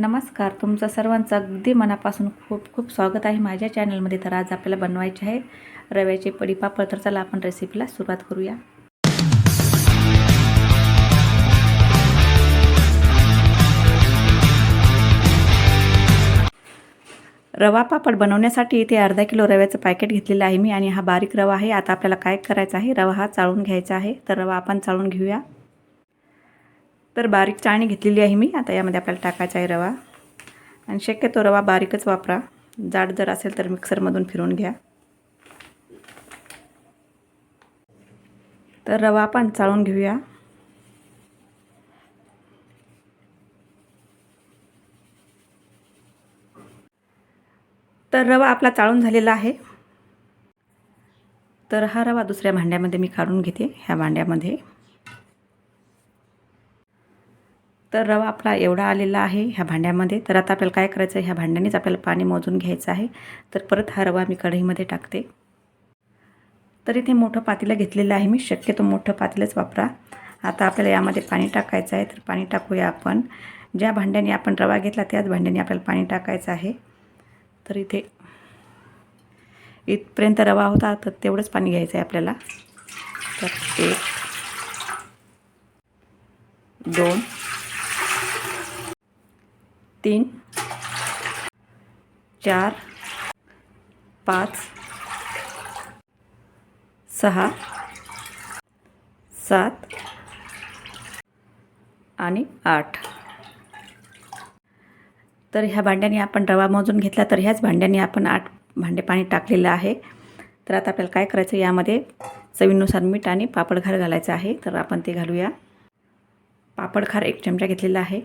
नमस्कार तुमचं सर्वांचं अगदी मनापासून खूप खूप स्वागत आहे माझ्या चॅनलमध्ये. तर आज आपल्याला बनवायचे आहे रव्याचे पडीपापड तर चला आपण रेसिपीला सुरुवात करूया. रवा पापड बनवण्यासाठी इथे अर्धा किलो रव्याचं पॅकेट घेतलेलं आहे मी आणि हा बारीक रवा आहे. आता आपल्याला काय करायचं आहे? रवा हा चाळून घ्यायचा आहे. तर रवा आपण चाळून घेऊया. तर बारीक चाळणी घेतलेली आहे मी. आता यामध्ये आपल्याला टाकायचा आहे रवा. आणि शक्यतो रवा बारीकच वापरा. जाड जर असेल तर मिक्सरमधून फिरून घ्या. तर रवा आपण चाळून घेऊया. तर रवा आपला चाळून झालेला आहे. तर हा रवा दुसऱ्या भांड्यामध्ये मी काढून घेते ह्या भांड्यामध्ये. तर रवा आपला एवढा आलेला आहे ह्या भांड्यामध्ये. तर आता आपल्याला काय करायचं आहे? ह्या भांड्यानेच आपल्याला पाणी मोजून घ्यायचं आहे. तर परत हा रवा मी कढईमध्ये टाकते. तर इथे मोठं पातेलं घेतलेलं आहे मी. शक्यतो मोठं पातेलंच वापरा. आता आपल्याला यामध्ये पाणी टाकायचं आहे. तर पाणी टाकूया आपण. ज्या भांड्याने आपण रवा घेतला त्याच भांड्याने आपल्याला पाणी टाकायचं आहे. तर इथे इथपर्यंत रवा होता तर तेवढंच पाणी घ्यायचं आहे आपल्याला. तर एक दोन तीन चार पाच सहा सात आणि आठ. तर ह्या भांड्याने आपण रवा मोजून घेतला तर ह्याच भांड्याने आपण आठ भांडे पाणी टाकलेलं आहे. तर आता आपल्याला काय करायचं यामध्ये चवीनुसार मीठ आणि पापडखार घालायचं आहे. तर आपण ते घालूया. पापडखार एक चमचा घेतलेला आहे.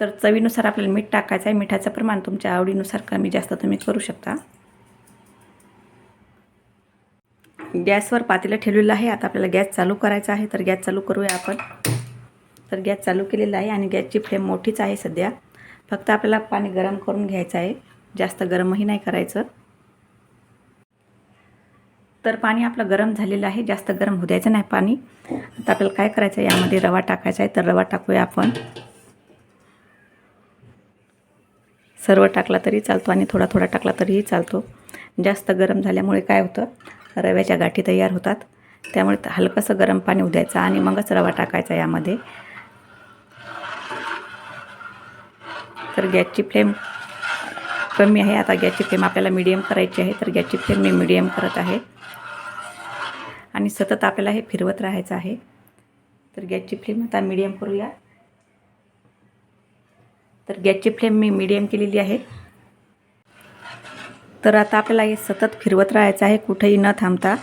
तर चवीनुसार आपल्याला मीठ टाकायचं आहे. मिठाचं प्रमाण तुमच्या आवडीनुसार कमी जास्त तुम्ही करू शकता. गॅसवर पातेलं ठेवलेलं आहे. आता आपल्याला गॅस चालू करायचा आहे. तर गॅस चालू करूया आपण. तर गॅस चालू केलेला आहे आणि गॅसची फ्लेम मोठीच आहे सध्या. फक्त आपल्याला पाणी गरम करून घ्यायचं आहे. जास्त गरमही नाही करायचं. तर पाणी आपलं गरम झालेलं आहे. जास्त गरम होऊ द्यायचं नाही पाणी. आता आपल्याला काय करायचं आहे? यामध्ये रवा टाकायचा आहे. तर रवा टाकूया आपण. सर्व टाकला तरी चालतो आणि थोडा थोडा टाकला तरीही चालतो. जास्त गरम झाल्यामुळे काय होतं? रव्याच्या गाठी तयार होतात. त्यामुळे हलकंसं गरम पाणी उद्यायचं आणि मगच रवा टाकायचा यामध्ये. तर गॅसची फ्लेम कमी आहे. आता गॅसची फ्लेम आपल्याला मिडियम करायची आहे. तर गॅसची फ्लेम मी मिडियम करत आहे. आणि सतत आपल्याला हे फिरवत राहायचं आहे. तर गॅसची फ्लेम आता मिडियम करूया. तर गॅसची फ्लेम मी मिडियम केलेली आहे. तर आता आपल्याला हे सतत फिरवत राहायचं आहे कुठेही न थांबता.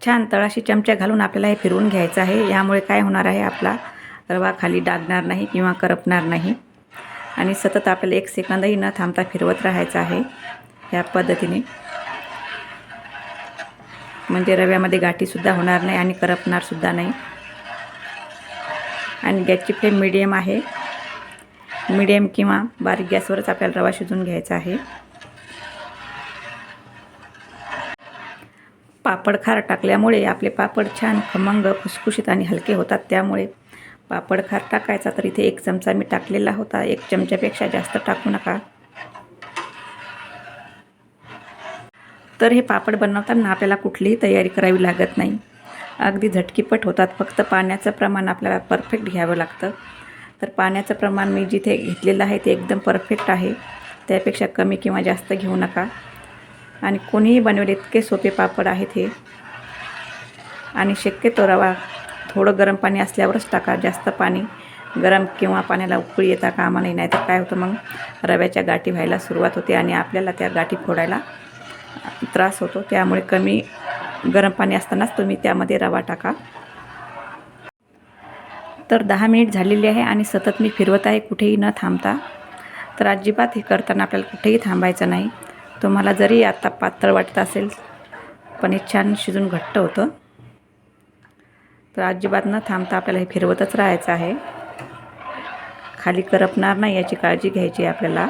छान तळाशी चमचा घालून आपल्याला हे फिरवून घ्यायचं आहे. यामुळे काय होणार आहे आपला रवा खाली डागणार नाही किंवा करपणार नाही. आणि सतत आपल्याला एक सेकंदही न थांबता फिरवत राहायचं आहे ह्या पद्धतीने. म्हणजे रव्यामध्ये गाठीसुद्धा होणार नाही आणि करपणारसुद्धा नाही. आणि गॅसची फ्लेम मिडियम आहे. मिडियम किंवा बारीक गॅसवरच आपल्याला रवा शिजून घ्यायचा आहे. पापड खार टाकल्यामुळे आपले पापड छान खमंग खुसखुशीत आणि हलके होतात. त्यामुळे पापड खार टाकायचा तर इथे एक चमचा मी टाकलेला होता. एक चमच्यापेक्षा जास्त टाकू नका. तर हे पापड बनवताना आपल्याला कुठलीही तयारी करावी लागत नाही. अगदी झटकीपट होतात. फक्त पाण्याचं प्रमाण आपल्याला परफेक्ट घ्यावं लागतं. तर पाण्याचं प्रमाण मी जिथे घेतलेलं आहे ते एकदम परफेक्ट आहे. त्यापेक्षा कमी किंवा जास्त घेऊ नका. आणि कोणीही बनवले इतके सोपे पापड आहेत हे. आणि शक्यतो रवा थोडं गरम पाणी असल्यावरच टाका. जास्त पाणी गरम किंवा पाण्याला उकळी येता कामा नाही नाही तर काय होतं मग? रव्याच्या गाठी व्हायला सुरुवात होते आणि आपल्याला त्या गाठी फोडायला त्रास होतो. त्यामुळे कमी गरम पाणी असतानाच तुम्ही त्यामध्ये रवा टाका. तर दहा मिनिट झालेली आहे आणि सतत मी फिरवत आहे कुठेही न थांबता. तर अजिबात हे करताना आपल्याला कुठेही थांबायचं नाही. तुम्हाला जरी आता पातळ वाटत असेल पण हे छान शिजून घट्ट होतं. तर अजिबात न थांबता आपल्याला हे फिरवतच राहायचं आहे. खाली करपणार नाही याची काळजी घ्यायची आहे आपल्याला.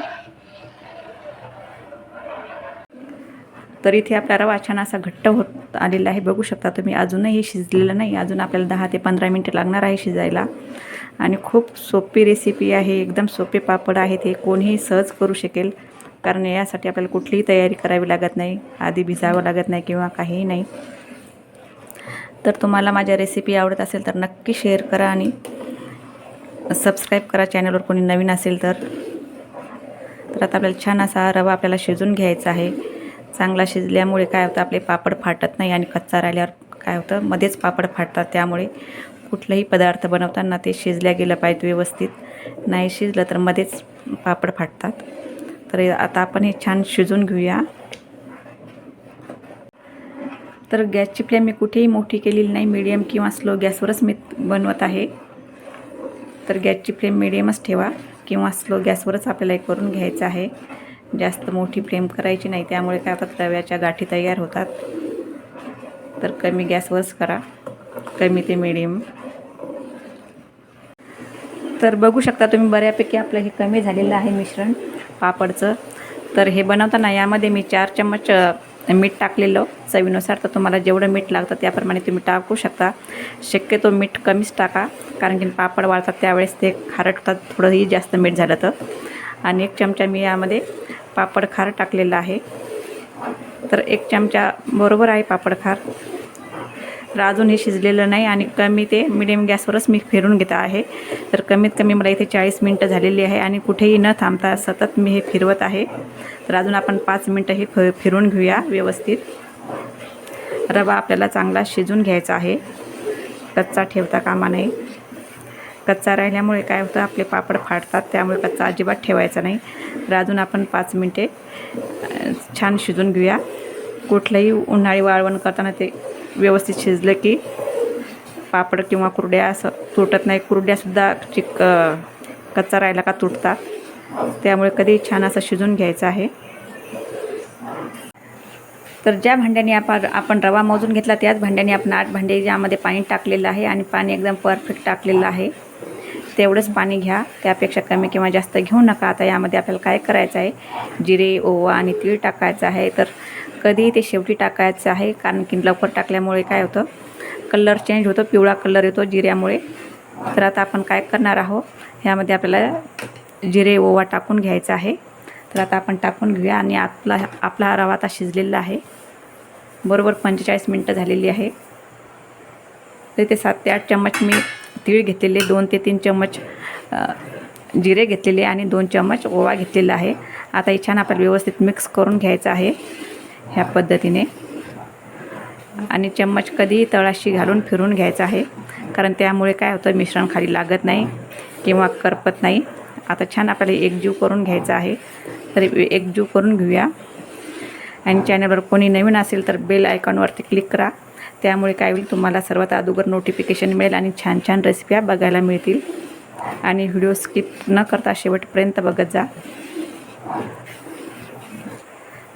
तर इथे आपला रवा छान असा घट्ट होत आलेला आहे. बघू शकता तुम्ही अजूनही शिजलेलं नाही. अजून आपल्याला दहा ते पंधरा मिनटं लागणार आहे शिजायला. आणि खूप सोपी रेसिपी आहे एकदम सोपे पापड आहेत. हे कोणीही सहज करू शकेल. कारण यासाठी आपल्याला कुठलीही तयारी करावी लागत नाही. आधी भिजावं लागत नाही किंवा काहीही नाही. तर तुम्हाला माझ्या रेसिपी आवडत असेल तर नक्की शेअर करा आणि सबस्क्राईब करा. चॅनलवर कोणी नवीन असेल तर तर आता आपल्याला छान असा रवा आपल्याला शिजून घ्यायचा आहे. चांगला शिजल्यामुळे काय होतं आपले पापड फाटत नाही आणि कच्चा राहिल्यावर काय होतं मध्येच पापड फाटतात. त्यामुळे कुठलाही पदार्थ बनवताना ते शिजल्या गेलं पाहिजे व्यवस्थित. नाही शिजलं तर मध्येच पापड फाटतात. तर आता आपण हे छान शिजून घेऊया. तर गॅसची फ्लेम मी कुठेही मोठी केलेली नाही मीडियम किंवा स्लो गॅसवरच मी बनवत आहे. तर गॅसची फ्लेम मिडियमच ठेवा किंवा स्लो गॅसवरच आपल्याला हे करून घ्यायचं आहे. जास्त मोठी फ्लेम करायची नाही त्यामुळे काय होतात रव्याच्या गाठी तयार होतात. तर कमी गॅसवरच करा कमी ते मिडियम तर बघू शकता तुम्ही बऱ्यापैकी आपलं हे कमी झालेलं आहे मिश्रण पापडचं. तर हे बनवताना यामध्ये मी चार चम्मच मीठ टाकलेलं. चवीनुसार तर तुम्हाला जेवढं मीठ लागतं त्याप्रमाणे तुम्ही टाकू शकता. शक्यतो मीठ कमीच टाका कारण की पापड वाळतात त्यावेळेस ते खारटतात थोडंही जास्त मीठ झालं तर. आणि एक चमचा मी यामध्ये पापड खार टाकलेलं आहे. तर एक चमचा बरोबर आहे पापड खार. अजून हे शिजलेलं नाही आणि कमी ते मिडियम गॅसवरच मी फिरून घेत आहे. तर कमीत कमी मला इथे चाळीस मिनटं झालेली आहे आणि कुठेही न थांबता सतत मी हे फिरवत आहे. तर अजून आपण पाच मिनटं हे फ फिरून घेऊया व्यवस्थित. रवा आपल्याला चांगला शिजून घ्यायचा आहे. कच्चा ठेवता कामा नये. कच्चा राहिल्यामुळे काय होतं आपले पापड फाटतात त्यामुळे कच्चा अजिबात ठेवायचा नाही. तर अजून आपण पाच मिनटे छान शिजून घेऊया. कुठलंही उन्हाळी वाळवण करताना ते व्यवस्थित शिजलं की पापड किंवा कुरड्या असं तुटत नाही. कुरड्यासुद्धा चिक कच्चा राहिला का तुटतात. त्यामुळे कधी छान असं शिजून घ्यायचं आहे. तर ज्या भांड्याने आपण आपण रवा मोजून घेतला त्याच भांड्याने आपण आठ भांडे ज्यामध्ये पाणी टाकलेलं आहे आणि पाणी एकदम परफेक्ट टाकलेलं आहे. तेवढंच पाणी घ्या. त्यापेक्षा कमी किंवा जास्त घेऊ नका. आता यामध्ये आपल्याला काय करायचं आहे? जिरे ओवा आणि तीळ टाकायचं आहे. तर कधी ते शेवटी टाकायचं आहे? कारण की लवकर टाकल्यामुळे काय होतं? कलर चेंज होतो. पिवळा कलर येतो जिऱ्यामुळे. तर आता आपण काय करणार आहोत? ह्यामध्ये आपल्याला जिरे ओवा टाकून घ्यायचा आहे. तर आता आपण टाकून घेऊया आणि आपला आपला हा रवा आता शिजलेला आहे. बरोबर पंचेचाळीस मिनटं झालेली आहे. तर ते सात ते आठ चम्मच मी तीळ घेतलेले दोन ते तीन चम्मच जिरे घेतलेले आणि दोन चम्मच ओवा घेतलेला आहे. आता हे छान आपण व्यवस्थित मिक्स करून घ्यायचं आहे ह्या पद्धतीने. आणि चम्मच कधीही तळाशी घालून फिरून घ्यायचं आहे कारण त्यामुळे काय होतं मिश्रण खाली लागत नाही किंवा करपत नाही. आता छान आपल्याला एकजीव करून घ्यायचा आहे तर एकजीव करून घेऊया. आणि चॅनलवर कोणी नवीन असेल तर बेल आयकॉनवरती क्लिक करा. त्यामुळे काय होईल तुम्हाला सर्वात अगोदर नोटिफिकेशन मिळेल आणि छान छान रेसिप्या बघायला मिळतील. आणि व्हिडिओ स्किप न करता शेवटपर्यंत बघत जा.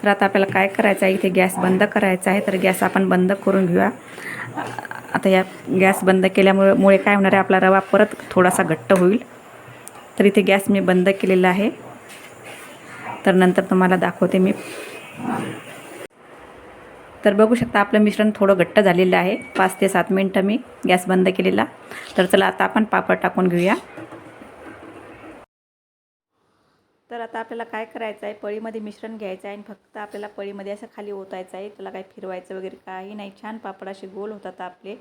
तर आता आपल्याला काय करायचं आहे इथे गॅस बंद करायचा आहे तर गॅस आपण बंद करून घेऊया. आता या गॅस बंद केल्यामुळे मुळे काय होणार आहे आपला रवा परत थोडासा घट्ट होईल. तर इथे गॅस मी बंद केलेला आहे. तर नंतर तुम्हाला दाखवते मी. तर बघू शकता आपलं मिश्रण थोडं घट्ट झालेलं आहे. पाच ते सात मिनटं मी गॅस बंद केलेला. तर चला आता आपण पापड टाकून घेऊया. तर आता आपल्याला काय करायचं आहे? पळीमध्ये मिश्रण घ्यायचं आहे आणि फक्त आपल्याला पळीमध्ये असं खाली ओतायचं आहे. त्याला काही फिरवायचं वगैरे काही नाही. छान पापड असे गोल होतात आपले.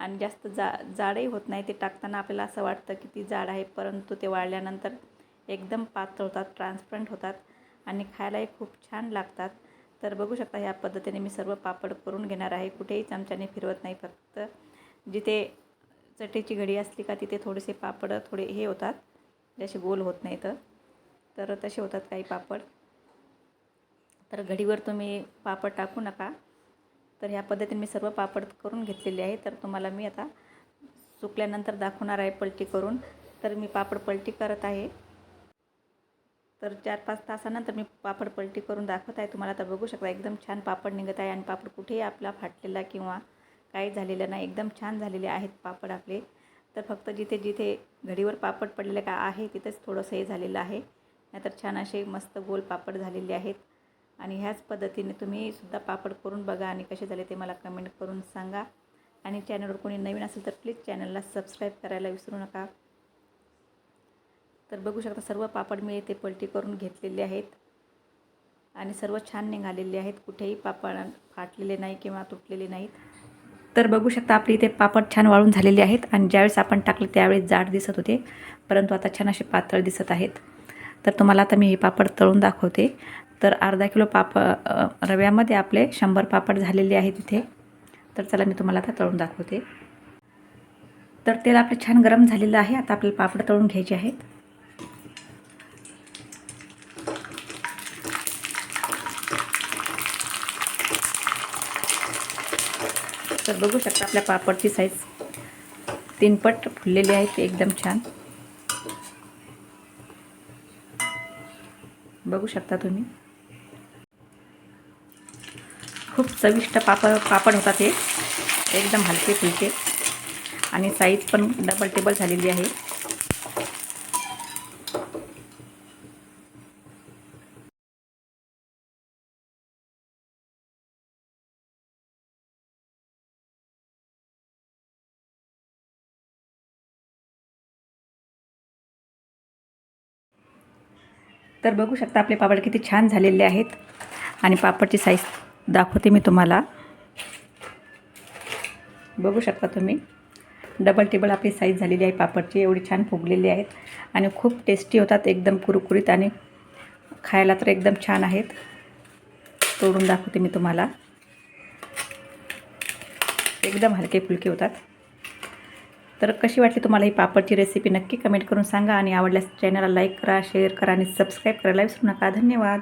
आणि जास्त जा जाडही होत नाही. ते टाकताना आपल्याला असं वाटतं की ती जाड आहे परंतु ते वाळल्यानंतर एकदम पातळ होतात ट्रान्सपरंट होतात आणि खायलाही खूप छान लागतात. तर बघू शकता ह्या पद्धतीने मी सर्व पापड करून घेणार आहे. कुठेही चमच्याने फिरवत नाही फक्त जिथे चटेची घडी असली का तिथे थोडेसे पापड थोडे हे होतात. जसे गोल होत नाही तर तर तसे होतात काही पापड. तर घडीवर तुम्ही पापड टाकू नका. तर ह्या पद्धतीने मी सर्व पापड करून घेतलेले आहे. तर तुम्हाला मी आता सुकल्यानंतर दाखवणार आहे पलटी करून. तर मी पापड पलटी करत आहे. तर चार पाच तासानंतर मी पापड पलटी करून दाखवत आहे. तुम्हाला तर बघू शकता एकदम छान पापड निघत आहे आणि पापड कुठेही आपला फाटलेला किंवा काही झालेलं नाही. एकदम छान झालेले आहेत पापड आपले. तर फक्त जिथे जिथे घडीवर पापड पडलेले का आहे तिथेच थोडंसं हे झालेलं आहे. नाहीतर छान असे मस्त गोल पापड झालेले आहेत. आणि ह्याच पद्धतीने तुम्ही सुद्धा पापड करून बघा आणि कसे झाले ते मला कमेंट करून सांगा. आणि चॅनलवर कोणी नवीन असेल तर प्लीज चॅनलला सबस्क्राईब करायला विसरू नका. तर बघू शकता सर्व पापड मी येथे पलटी करून घेतलेले आहेत. आणि सर्व छान निघालेले आहेत. कुठेही पापड फाटलेले नाही किंवा तुटलेले नाहीत. तर बघू शकता आपली इथे पापड छान वाळून झालेले आहेत आणि ज्यावेळेस आपण टाकले त्यावेळेस जाड दिसत होते. परंतु आता छान असे पातळ दिसत आहेत. तर तुम्हाला आता मी हे पापड तळून दाखवते. तर अर्धा किलो पाप रव्यामध्ये आपले शंभर पापड झालेले आहेत इथे. तर चला मी तुम्हाला आता तळून दाखवते. तर तेल आपलं छान गरम झालेलं आहे. आता आपल्याला पापड तळून घ्यायचे आहेत. तर बघू शकता आपल्या पापडची साईज तीनपट फुललेली आहे ते एकदम छान. बघू शकता तुम्ही. खूप चविष्ट पापड पापड होतात ते एकदम हलके फुलके. आणि साईज पण डबल टेबल झालेली आहे. तर बघू शकता आपले पापड किती छान झालेले आहेत. आणि पापडची साईज दाखवते मी तुम्हाला. बघू शकता तुम्ही. डबल टेबल आपली साईज झालेली आहे पापडची. एवढी छान फुगलेली आहेत. आणि खूप टेस्टी होतात एकदम कुरकुरीत आणि खायला तर एकदम छान आहेत. तोडून दाखवते मी तुम्हाला. एकदम हलके फुलके होतात. तर कशी वाटली तुम्हाला ही पापडची रेसिपी नक्की कमेंट करून सांगा आणि आवडल्यास चॅनलला लाईक करा शेअर करा आणि सबस्क्राईब करायला विसरू नका. धन्यवाद.